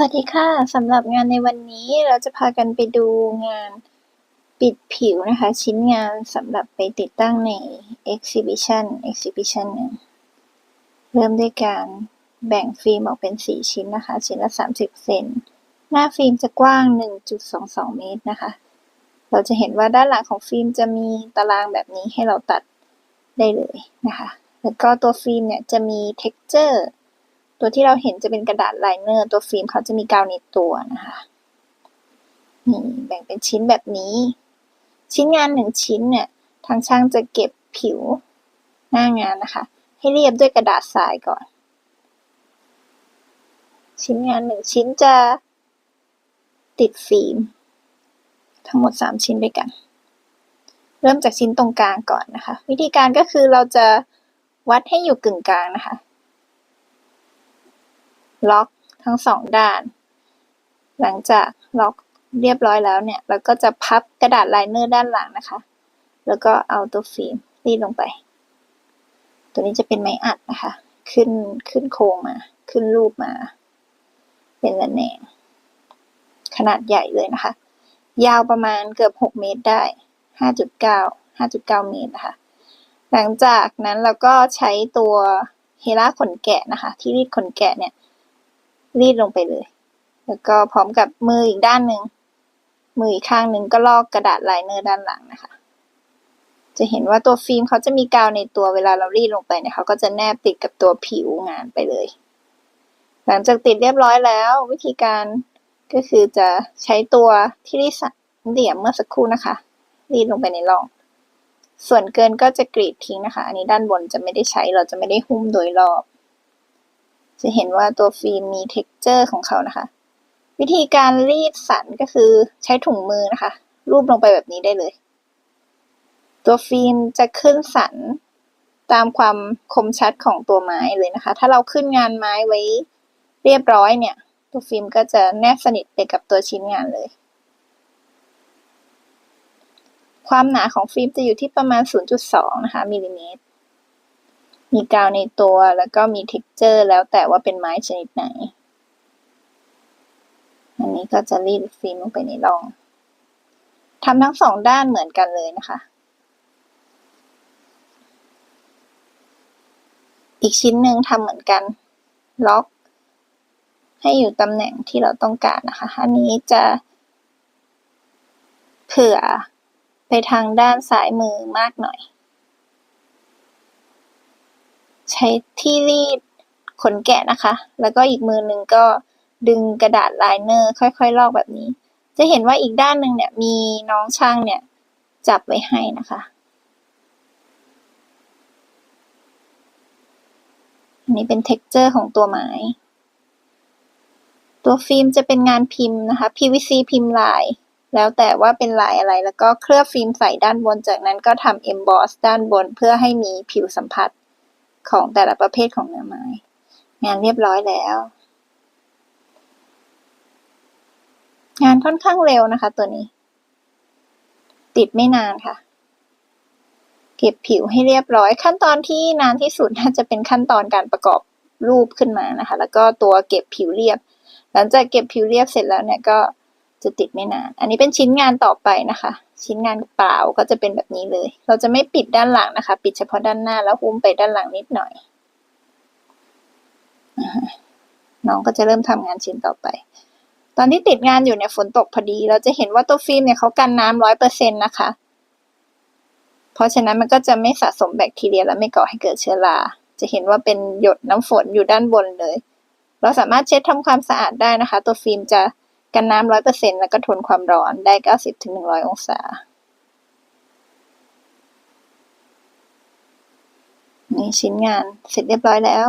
สวัสดีค่ะ สำหรับงานในวันนี้เราจะพากันไปดูงานปิดผิวนะคะ ชิ้นงานสำหรับไปติดตั้งใน exhibition exhibition นึ่งเริ่มด้วยการแบ่งฟิล์มออกเป็น 4 ชิ้นนะคะ ชิ้นละ 30 เซนหน้าฟิล์มจะกว้าง 1.22 เมตรนะคะ เราจะเห็นว่าด้านหลังของฟิล์มจะมีตารางแบบนี้ให้เราตัดได้เลยนะคะ แล้วก็ตัวฟิล์มเนี่ยจะมี texture ตัวที่เราเห็นจะเป็นกระดาษไลเนอร์ ตัวฟิล์มเขาจะมีกาวในตัวนะคะนี่แบ่งเป็นชิ้นแบบนี้ ชิ้นงานหนึ่งชิ้นเนี่ยทางช่างจะเก็บผิวหน้างานนะคะ ให้เรียบด้วยกระดาษทรายก่อน ชิ้นงานหนึ่งชิ้นจะติดฟิล์มทั้งหมดสามชิ้นด้วยกัน เริ่มจากชิ้นตรงกลางก่อนนะคะ วิธีการก็คือเราจะวัดให้อยู่กึ่งกลางนะคะ ล็อกทั้งสองด้าน หลังจากล็อกเรียบร้อยแล้วเนี่ย เราก็จะพับกระดาษไลเนอร์ด้านหลังนะคะ แล้วก็เอาตัวฟิล์มรีดลงไป ตัวนี้จะเป็นไม้อัดนะคะ ขึ้นขึ้นโครงมา ขึ้นรูปมา เป็นระแนงขนาดใหญ่เลยนะคะ ยาวประมาณเกือบหกเมตรได้ห้าจุดเก้าห้าจุดเก้าเมตรนะคะ หลังจากนั้นเราก็ใช้ตัวเฮล่าขนแกะนะคะ ที่รีดขนแกะเนี่ย รีดลงไปเลย แล้วก็พร้อมกับมืออีกด้านหนึ่ง มืออีกข้างหนึ่งก็ลอกกระดาษไลเนอร์ด้านหลังนะคะ จะเห็นว่าตัวฟิล์มเขาจะมีกาวในตัวเวลาเรารีดลงไปเนี่ยเขาก็จะแนบติดกับตัวผิวงานไปเลย หลังจากติดเรียบร้อยแล้ว วิธีการก็คือจะใช้ตัวที่รีดสามเหลี่ยมเมื่อสักครู่นะคะ รีดลงไปในร่อง ส่วนเกินก็จะกรีดทิ้งนะคะ อันนี้ด้านบนจะไม่ได้ใช้เราจะไม่ได้หุ้มโดยรอบ จะเห็นว่าตัวฟิล์มมี texture ของเขานะคะ วิธีการรีดสันก็คือใช้ถุงมือนะคะ รูปลงไปแบบนี้ได้เลย ตัวฟิล์มจะขึ้นสันตามความคมชัดของตัวไม้เลยนะคะ ถ้าเราขึ้นงานไม้ไว้เรียบร้อยเนี่ย ตัวฟิล์มก็จะแนบสนิทไปกับตัวชิ้นงานเลย ความหนาของฟิล์มจะอยู่ที่ประมาณ 0.2 นะคะมิลลิเมตร มีกาวในตัวแล้วก็มี texture แล้วแต่ว่าเป็นไม้ชนิดไหน อันนี้ก็จะรีดฟิล์มลงไปในร่องทำทั้งสองด้านเหมือนกันเลยนะคะ อีกชิ้นหนึ่งทำเหมือนกัน ล็อก ให้อยู่ตำแหน่งที่เราต้องการนะคะ อันนี้จะ เผื่อไปทางด้านซ้ายมือมากหน่อย ใช้ที่รีดขนแกะนะคะ แล้วก็อีกมือหนึ่งก็ดึงกระดาษไลเนอร์ค่อยๆลอกแบบนี้ จะเห็นว่าอีกด้านหนึ่งเนี่ยมีน้องช่างเนี่ยจับไว้ให้นะคะอันนี้เป็น texture ของตัวไม้ ตัวฟิล์มจะเป็นงานพิมพ์นะคะ PVC พิมพ์ลาย แล้วแต่ว่าเป็นลายอะไร แล้วก็เคลือบฟิล์มใส่ด้านบน จากนั้นก็ทำ emboss ด้านบนเพื่อให้มีผิวสัมผัส ของแต่ละประเภทของเนื้อไม้ งานเรียบร้อยแล้ว งานค่อนข้างเร็วนะคะ ตัวนี้ ติดไม่นานค่ะ เก็บผิวให้เรียบร้อย ขั้นตอนที่นานที่สุดน่าจะเป็นขั้นตอนการประกอบรูปขึ้นมานะคะ แล้วก็ตัวเก็บผิวเรียบ หลังจากเก็บผิวเรียบเสร็จแล้วเนี่ยก็ จะติดไม่นาน อันนี้เป็นชิ้นงานต่อไปนะคะ ชิ้นงานเปล่าก็จะเป็นแบบนี้เลย เราจะไม่ปิดด้านหลังนะคะ ปิดเฉพาะด้านหน้าแล้วหุ้มไปด้านหลังนิดหน่อย น้องก็จะเริ่มทำงานชิ้นต่อไป ตอนที่ติดงานอยู่เนี่ยฝนตกพอดี เราจะเห็นว่าตัวฟิล์มเนี่ยเขากันน้ำร้อยเปอร์เซ็นต์นะคะ เพราะฉะนั้นมันก็จะไม่สะสมแบคทีเรีย และไม่ก่อให้เกิดเชื้อรา จะเห็นว่าเป็นหยดน้ำฝนอยู่ด้านบนเลย เราสามารถเช็ดทำความสะอาดได้นะคะ ตัวฟิล์มจะ กันน้ำร้อยเปอร์เซ็นแล้วก็ทนความร้อนได้เก้าสิบถึงหนึ่งร้อยองศา นี่ชิ้นงานเสร็จเรียบร้อยแล้ว